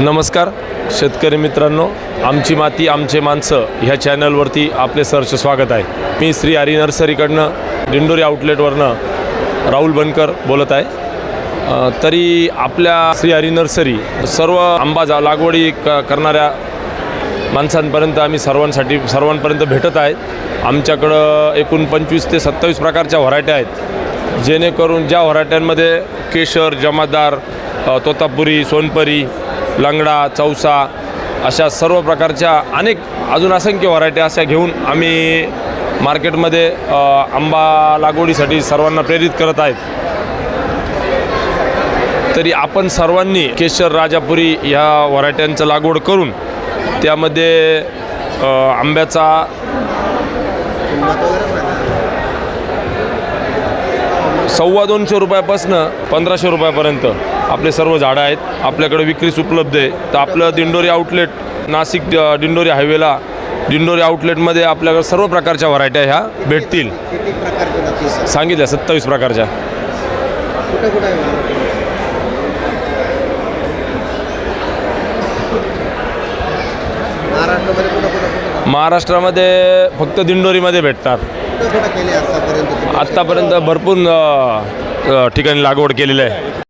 नमस्कार शेतकरी मित्रांनो आमची माती आमचे माणसं ह्या चॅनलवरती आपले सरचे स्वागत आहे. मी श्री हरी नर्सरीकडनं दिंडोरी आउटलेटवरनं राहुल बनकर बोलत आहे. तरी आपल्या श्री हरी नर्सरी सर्व आंबा जा लागवडी क करणाऱ्या माणसांपर्यंत आम्ही सर्वांसाठी सर्वांपर्यंत भेटत आहेत. आमच्याकडं एकूण पंचवीस ते सत्तावीस प्रकारच्या व्हरायट्या आहेत. जेणेकरून ज्या व्हरायट्यांमध्ये केशर जमादार तोतापुरी सोनपरी लंगडा चौसा अशा सर्व प्रकारच्या अनेक अजून असंख्य व्हरायट्या अशा घेऊन आम्ही मार्केटमध्ये आंबा लागवडीसाठी सर्वांना प्रेरित करत आहेत. तरी आपण सर्वांनी केशर राजापुरी ह्या व्हरायट्यांचं लागवड करून त्यामध्ये आंब्याचा सव्वा दोनशे रुपयापासनं पंधराशे रुपयापर्यंत आपले सर्व झाडं आहेत. आपल्याकडे विक्रीस उपलब्ध आहे. तर आपलं दिंडोरी आउटलेट नाशिक दिंडोरी हायवेला दिंडोरी आउटलेटमध्ये आपल्याकडे सर्व प्रकारच्या व्हरायट्या ह्या भेटतील. सांगितल्या सत्तावीस प्रकारच्या? महाराष्ट्रामध्ये फक्त दिंडोरीमध्ये भेटणार आत्तापर्यंत भरपूर ठिकाणी लागवड केलेली आहे.